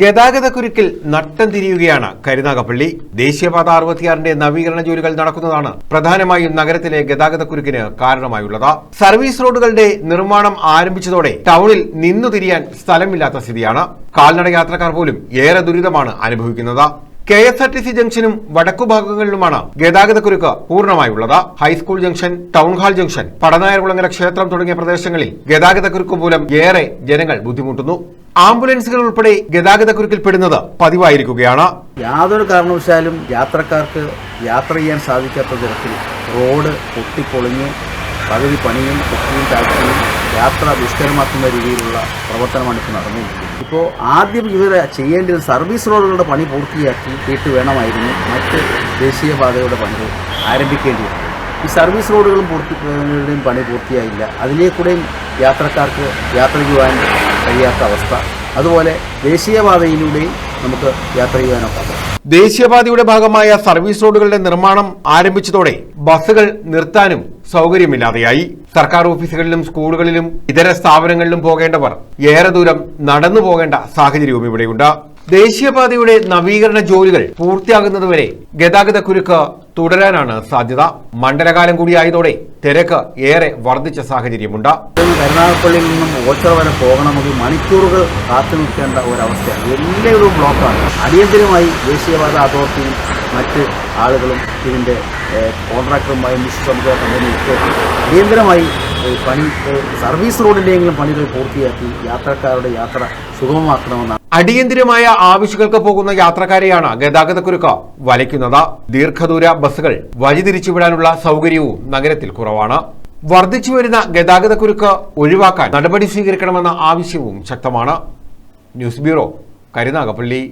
ഗതാഗതക്കുരുക്കിൽ നട്ടം തിരിയുകയാണ് കരുനാഗപ്പള്ളി. ദേശീയപാത അറുപത്തിയാറിന്റെ നവീകരണ ജോലികൾ നടക്കുന്നതാണ് പ്രധാനമായും നഗരത്തിലെ ഗതാഗതക്കുരുക്കിന് കാരണമായുള്ളത്. സർവീസ് റോഡുകളുടെ നിർമ്മാണം ആരംഭിച്ചതോടെ ടൗണിൽ നിന്നു തിരിയാൻ സ്ഥലമില്ലാത്ത സ്ഥിതിയാണ്. കാൽനട യാത്രക്കാർ പോലും ഏറെ ദുരിതമാണ് അനുഭവിക്കുന്നത്. K S R T C ജംഗ്ഷനും വടക്കു ഭാഗങ്ങളിലുമാണ് ഗതാഗതക്കുരുക്ക് പൂർണമായുള്ളത്. High school junction town hall junction Padanayarkulangara ക്ഷേത്രം തുടങ്ങിയ പ്രദേശങ്ങളിൽ ഗതാഗതക്കുരുക്ക് മൂലം ഏറെ ജനങ്ങൾ ബുദ്ധിമുട്ടുന്നു. ആംബുലൻസുകൾ ഉൾപ്പെടെ ഗതാഗതക്കുരുക്കിൽപ്പെടുന്നത് പതിവായിരിക്കുകയാണ്. യാതൊരു കാരണവശാലും യാത്രക്കാർക്ക് യാത്ര ചെയ്യാൻ സാധിക്കാത്ത തരത്തിൽ റോഡ് പൊട്ടിപ്പൊളിഞ്ഞ് പകുതി പണിയും പൊട്ടിയും താഴ്ചയും യാത്ര ദുഷ്കരമാക്കുന്ന രീതിയിലുള്ള പ്രവർത്തനമാണ് ഇപ്പോൾ നടന്നുകൊണ്ടിരിക്കുന്നത്. ഇപ്പോൾ ആദ്യം ഇവർ ചെയ്യേണ്ടത് സർവീസ് റോഡുകളുടെ പണി പൂർത്തിയാക്കി പൂർത്തിയാക്കിയിട്ട് വേണമായിരുന്നു. മറ്റ് ദേശീയ പാതകളുടെ പണികൾ ആരംഭിക്കേണ്ടിയത് ഈ സർവീസ് റോഡുകളും പൂർത്തിയുടെയും പണി പൂർത്തിയായില്ല. അതിലേക്കൂടെയും യാത്രക്കാർക്ക് യാത്ര ചെയ്യുവാൻ കഴിയാത്ത അവസ്ഥ. അതുപോലെ ദേശീയപാതയിലൂടെയും നമുക്ക് യാത്ര ചെയ്യാനൊക്കെ ദേശീയപാതയുടെ ഭാഗമായ സർവീസ് റോഡുകളുടെ നിർമ്മാണം ആരംഭിച്ചതോടെ ബസ്സുകൾ നിർത്താനും സൗകര്യമില്ലാതെയായി. സർക്കാർ ഓഫീസുകളിലും സ്കൂളുകളിലും ഇതര സ്ഥാപനങ്ങളിലും പോകേണ്ടവർ ഏറെ ദൂരം നടന്നു പോകേണ്ട സാഹചര്യവും ഇവിടെയുണ്ട്. ദേശീയപാതയുടെ നവീകരണ ജോലികൾ പൂർത്തിയാകുന്നതുവരെ ഗതാഗതക്കുരുക്ക് തുടരാനാണ് സാധ്യത. മണ്ഡലകാലം കൂടിയായതോടെ തിരക്ക് ഏറെ വർദ്ധിച്ച സാഹചര്യമുണ്ട്. കരുനാഗപ്പള്ളിയിൽ നിന്നും ഓച്ചറ വരെ പോകണമെങ്കിൽ മണിക്കൂറുകൾ കാത്തു നിൽക്കേണ്ട ഒരവസ്ഥയാണ് എല്ലാവരും ബ്ലോക്കാണ്. അടിയന്തരമായി ദേശീയപാത അതോറിറ്റിയും മറ്റ് ആളുകളും ഇതിന്റെ കോൺട്രാക്ടറുമായി കമ്പനിയൊക്കെ അടിയന്തരമായി പണി സർവീസ് റോഡിന്റെയെങ്കിലും പണികൾ പൂർത്തിയാക്കി യാത്രക്കാരുടെ യാത്ര സുഗമമാക്കണമെന്നാണ് അടിയന്തിരമായ ആവശ്യങ്ങൾക്ക് പോകുന്ന യാത്രക്കാരെയാണ് ഗതാഗതക്കുരുക്ക് വലയ്ക്കുന്നത് ദീർഘദൂര ബസ്സുകൾ വഴിതിരിച്ചുവിടാനുള്ള സൗകര്യവും നഗരത്തിൽ കുറവാണ്. വർദ്ധിച്ചുവരുന്ന ഗതാഗതക്കുരുക്ക് ഒഴിവാക്കാൻ നടപടി സ്വീകരിക്കണമെന്ന ആവശ്യവും ശക്തമാണ്. News bureau Karunagappally.